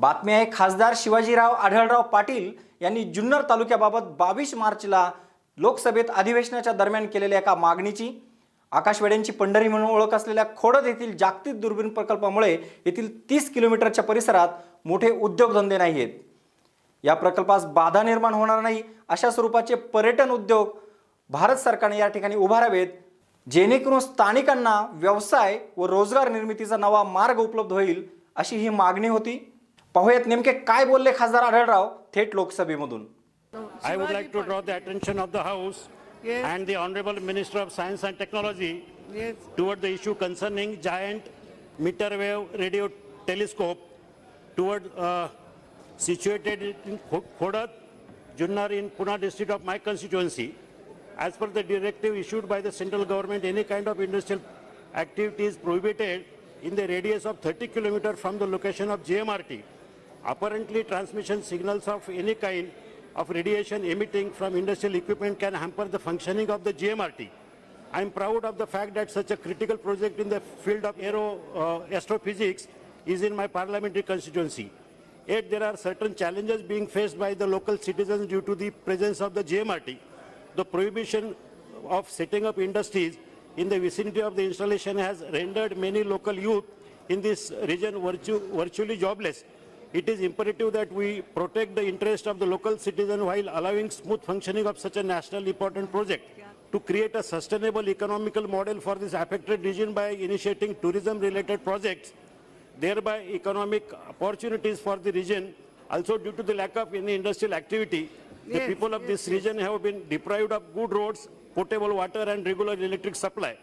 बातमी आहे खासदार शिवाजीराव आढळराव पाटील यांनी जुन्नर तालुक्याबाबत बावीस मार्चला लोकसभेत अधिवेशनाच्या दरम्यान केलेल्या एका मागणीची आकाशवाड्यांची पंढरी म्हणून ओळख असलेल्या खोडद येथील जागतिक दुर्बीण प्रकल्पामुळे येथील तीस किलोमीटरच्या परिसरात मोठे उद्योगधंदे नाही आहेत या प्रकल्पास बाधा निर्माण होणार नाही अशा स्वरूपाचे पर्यटन उद्योग भारत सरकारने या ठिकाणी उभारावेत जेणेकरून स्थानिकांना व्यवसाय व रोजगार निर्मितीचा नवा मार्ग उपलब्ध होईल अशी ही मागणी होती. पाहूयात नेमके काय बोलले खासदार आढळराव थेट लोकसभेमधून. I would like to draw the attention of the house and the honourable minister of science and technology toward the issue concerning giant metre wave radio telescope toward situated in Khodad Junnar in Poona district of my constituency as per the directive issued by the central government any kind of industrial activities prohibited in the radius of thirty kilometre from the location of J M R T Apparently, transmission signals of any kind of radiation emitting from industrial equipment can hamper the functioning of the GMRT. I am proud of the fact that such a critical project in the field of aero uh, astrophysics is in my parliamentary constituency. Yet there are certain challenges being faced by the local citizens due to the presence of the GMRT. The prohibition of setting up industries in the vicinity of the installation has rendered many local youth in this region virtu- virtually jobless. It is imperative that we protect the interest of the local citizen while allowing smooth functioning of such a national important project. To create a sustainable economical model for this affected region by initiating tourism-related projects, thereby economic opportunities for the region. Also due to the lack of any industrial activity, the people of this region have been deprived of good roads, potable water and regular electric supply.